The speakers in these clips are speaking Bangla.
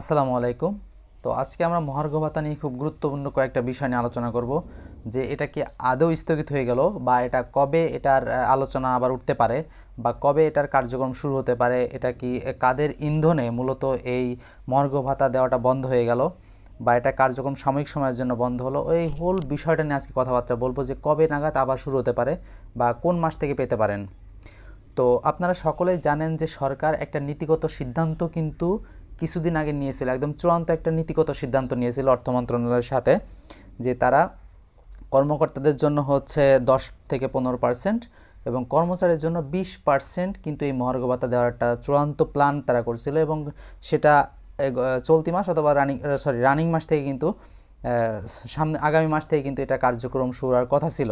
আসসালামু আলাইকুম। তো আজকে আমরা মহার্ঘ ভাতা নিয়ে খুব গুরুত্বপূর্ণ কয়েকটা বিষয় নিয়ে আলোচনা করব, যে এটা কি আদৌ স্থগিত হয়ে গেল বা এটা কবে এটার আলোচনা আবার উঠতে পারে বা কবে এটার কার্যক্রম শুরু হতে পারে, এটা কি কাদের ইন্ধনে মূলত এই মহার্ঘ ভাতা দেওয়াটা বন্ধ হয়ে গেল বা এটা কার্যক্রম সাময়িক সময়ের জন্য বন্ধ হলো? এই হোল বিষয়টা নিয়ে আজকে কথাবার্তা বলব যে কবে নাগাদ আবার শুরু হতে পারে বা কোন মাস থেকে পেতে পারেন। তো আপনারা সকলেই জানেন যে সরকার একটা নীতিগত সিদ্ধান্ত কিন্তু কিছুদিন আগে নিয়েছিল, একদম চূড়ান্ত একটা নীতিগত সিদ্ধান্ত নিয়েছিল অর্থ মন্ত্রণালয়ের সাথে, যে তারা কর্মকর্তাদের জন্য হচ্ছে দশ থেকে পনেরো পার্সেন্ট এবং কর্মচারীর জন্য বিশ পার্সেন্ট কিন্তু এই মহার্ঘ ভাতা দেওয়ার একটা চূড়ান্ত প্ল্যান তারা করছিল এবং সেটা চলতি মাস অথবা রানিং সরি রানিং মাস থেকে কিন্তু সামনে, আগামী মাস থেকে কিন্তু এটা কার্যক্রম শুরু হওয়ার কথা ছিল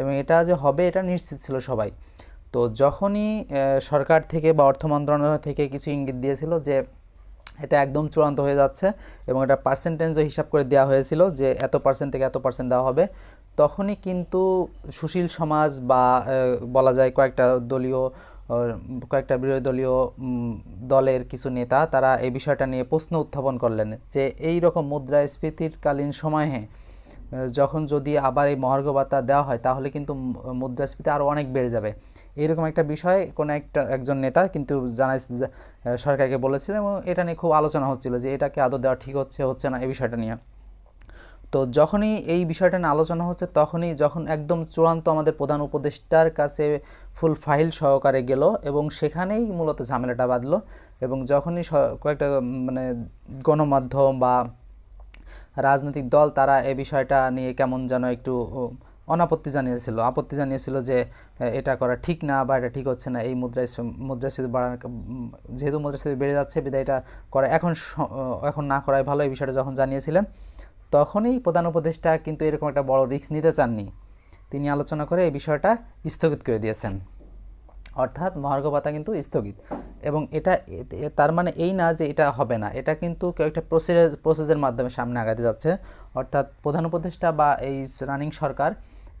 এবং এটা যে হবে এটা নিশ্চিত ছিল সবাই। তো যখনই সরকার থেকে বা অর্থ মন্ত্রণালয় থেকে কিছু ইঙ্গিত দিয়েছিল যে এটা একদম চূড়ান্ত হয়ে যাচ্ছে এবং এটা পার্সেন্টেজও হিসাব করে দেওয়া হয়েছিল যে এত পার্সেন্ট থেকে এত পার্সেন্ট দেওয়া হবে। তখনই কিন্তু সুশীল সমাজ বা বলা যায় কয়েকটা দলীয় কয়েকটা বিরোধী দলীয় দলের কিছু নেতা, তারা এই বিষয়টা নিয়ে প্রশ্ন উত্থাপন করলেন যে এই রকম মুদ্রাস্ফীতির কালীন সময়ে যখন যদি আবার এই মহার্ঘ ভাতা দেওয়া হয়, তাহলে কিন্তু মুদ্রাস্ফীতি আরও অনেক বেড়ে যাবে। এরকম একটা বিষয় কোনো একটা, একজন নেতা কিন্তু জানাই সরকারকে বলেছিলেন এবং এটা নিয়ে খুব আলোচনা হচ্ছিল যে, এটাকে আদৌ দেওয়া ঠিক হচ্ছে হচ্ছে না, এই বিষয়টা নিয়ে। তো যখনই এই বিষয়টা নিয়ে আলোচনা হচ্ছে, তখনই যখন একদম চূড়ান্ত আমাদের প্রধান উপদেষ্টার কাছে ফুল ফাইল সহকারে গেল এবং সেখানেই মূলত ঝামেলাটা বাঁধলো এবং যখনই কয়েকটা মানে গণমাধ্যম বা রাজনৈতিক দল তারা এই বিষয়টা নিয়ে কেমন যেন একটু অনাপত্তি জানিয়েছিল। আপত্তি জানিয়েছিল যে এটা করা ঠিক না বা এটা ঠিক হচ্ছে না, এই মুদ্রাস্ফী মুদ্রাস্ফীতি বাড়ানো যেহেতু মুদ্রাস্ফীতি বেড়ে যাচ্ছে বিদায় এটা করা এখন এখন না করাই ভালো, এই বিষয়টা যখন জানিয়েছিলেন, তখনই প্রধান উপদেষ্টা কিন্তু এরকম একটা বড় রিস্ক নিতে চাননি। তিনি আলোচনা করে এই বিষয়টা স্থগিত করে দিয়েছেন। অর্থাৎ মহার্ঘ ভাতা কিন্তু স্থগিত। এবং এটা তার মানে এই না যে এটা হবে না, এটা কিন্তু কেউ একটা প্রসেস প্রসেসের মাধ্যমে সামনে আগাতে যাচ্ছে। অর্থাৎ প্রধান উপদেষ্টা বা এই রানিং সরকার,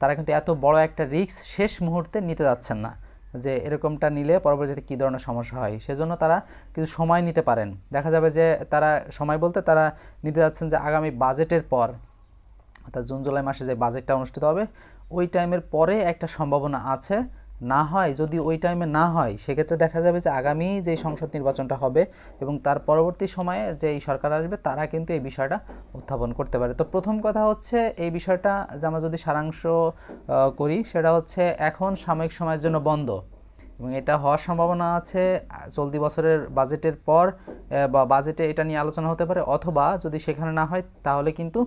তারা কিন্তু এত বড় একটা রিস্ক শেষ মুহূর্তে নিতে যাচ্ছেন না, যে এরকমটা নিলে পরবর্তীতে কী ধরনের সমস্যা হয়। সেজন্য তারা কিছু সময় নিতে পারেন। দেখা যাবে যে তারা সময় বলতে তারা নিতে যাচ্ছেন যে আগামী বাজেটের পর, অর্থাৎ জুন, জুলাই মাসে যে বাজেটটা অনুষ্ঠিত হবে, ওই টাইমের পরে একটা সম্ভাবনা আছে। না হয়, যদি ওই টাইমে না হয়, সেক্ষেত্রে দেখা যাবে যে আগামী যে সংসদ নির্বাচনটা হবে এবং তার পরবর্তী সময়ে যে এই সরকার আসবে, তারা কিন্তু এই বিষয়টা উত্থাপন করতে পারে। তো প্রথম কথা হচ্ছে, এই বিষয়টা যে আমরা যদি সারাংশ করি, সেটা হচ্ছে এখন সাময়িক সময়ের জন্য বন্ধ। এবং এটা হওয়ার সম্ভাবনা আছে, চলতি বছরের বাজেটের পর বা বাজেটে এটা নিয়ে আলোচনা হতে পারে, অথবা যদি সেখানে না হয়, তাহলে কিন্তু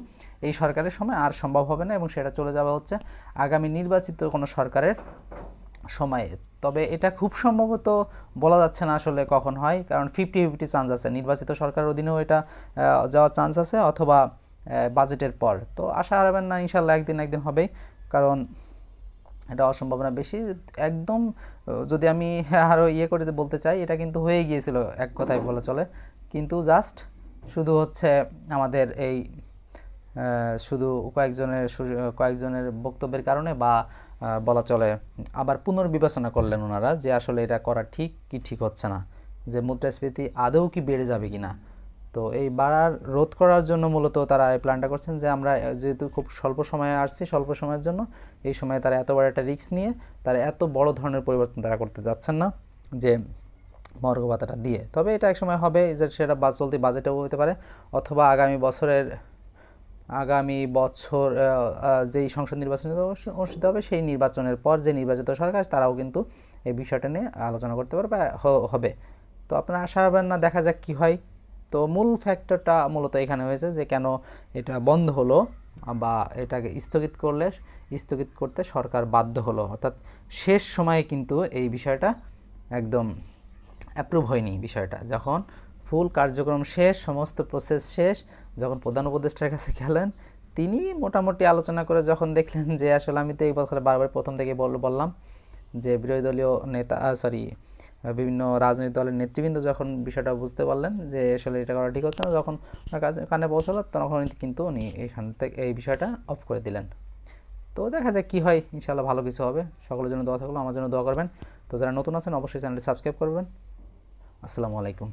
এই সরকারের সময় আর সম্ভব হবে না এবং সেটা চলে যাওয়া হচ্ছে আগামী নির্বাচিত কোনো সরকারের সময়ে। তবে এটা খুব সম্ভবত বলা যাচ্ছে না আসলে কখন হয়, কারণ ফিফটি ফিফটি চান্স আছে। নির্বাচিত সরকারের অধীনেও এটা যাওয়ার চান্স আছে অথবা বাজেটের পর। তো আশা হারাবেন না ইনশাল্লাহ একদিন একদিন হবেই, কারণ এটা অসম্ভাবনা বেশি। একদম, যদি আমি আরও ইয়ে করে বলতে চাই, এটা কিন্তু হয়ে গিয়েছিল, এক কথায় বলা চলে। কিন্তু জাস্ট শুধু হচ্ছে আমাদের এই শুধু কয়েকজনের কয়েকজনের বক্তব্যের কারণে বা বলা চলে। আবার পুনর্বিবেচনা করলেন ওনারা যে আসলে এটা করা ঠিক কি ঠিক হচ্ছে না, যে মুদ্রাস্ফীতি আদৌ কি বেড়ে যাবে কি না। তো এই বাড়ার রোধ করার জন্য মূলত তারা এই প্ল্যানটা করছেন যে আমরা যেহেতু খুব স্বল্প সময়ে আসছি, স্বল্প সময়ের জন্য, এই সময়ে তারা এত বড় একটা রিস্ক নিয়ে তারা এত বড় ধরনের পরিবর্তন তারা করতে যাচ্ছেন না যে মর্গ ভাতাটা দিয়ে। তবে এটা এক সময় হবে যে সেটা চলতি বাজেটেও হতে পারে, অথবা আগামী বছরের আগামী বছর যেই সংসদ নির্বাচন অনুষ্ঠিত হবে, সেই নির্বাচনের পর যে নির্বাচিত সরকার, তারাও কিন্তু এই বিষয়টা নিয়ে আলোচনা করতে পারবে হবে। তো আপনারা আশা হবেন না, দেখা যাক কি হয়। তো মূল ফ্যাক্টরটা মূলত এখানে হয়েছে যে কেন এটা বন্ধ হলো বা এটাকে স্থগিত করলে, স্থগিত করতে সরকার বাধ্য হলো। অর্থাৎ শেষ সময়ে কিন্তু এই বিষয়টা একদম অ্যাপ্রুভ হয়নি বিষয়টা। যখন ফুল কার্যক্রম শেষ, সমস্ত প্রসেস শেষ, যখন প্রধান উপদেষ্টার কাছে গেলেন, তিনি মোটামুটি আলোচনা করে যখন দেখলেন যে আসলে আমি তো এই বছর বারবার প্রথম থেকে বল- বললাম যে বিরোধী দলীয় নেতা সরি বিভিন্ন রাজনৈতিক দলের নেতৃবৃন্দ যখন বিষয়টা বুঝতে পারলেন যে আসলে এটা করা ঠিক হচ্ছে না, যখন কানে পৌঁছালো, তখন কিন্তু উনি এখান থেকে এই বিষয়টা অফ করে দিলেন। তো দেখা যাক কী হয় ইনশাল্লাহ ভালো কিছু হবে। সকলের জন্য দোয়া থাকল, আমার জন্য দোয়া করবেন। তো যারা নতুন আছেন, অবশ্যই চ্যানেলটি সাবস্ক্রাইব করবেন। আসসালামু আলাইকুম।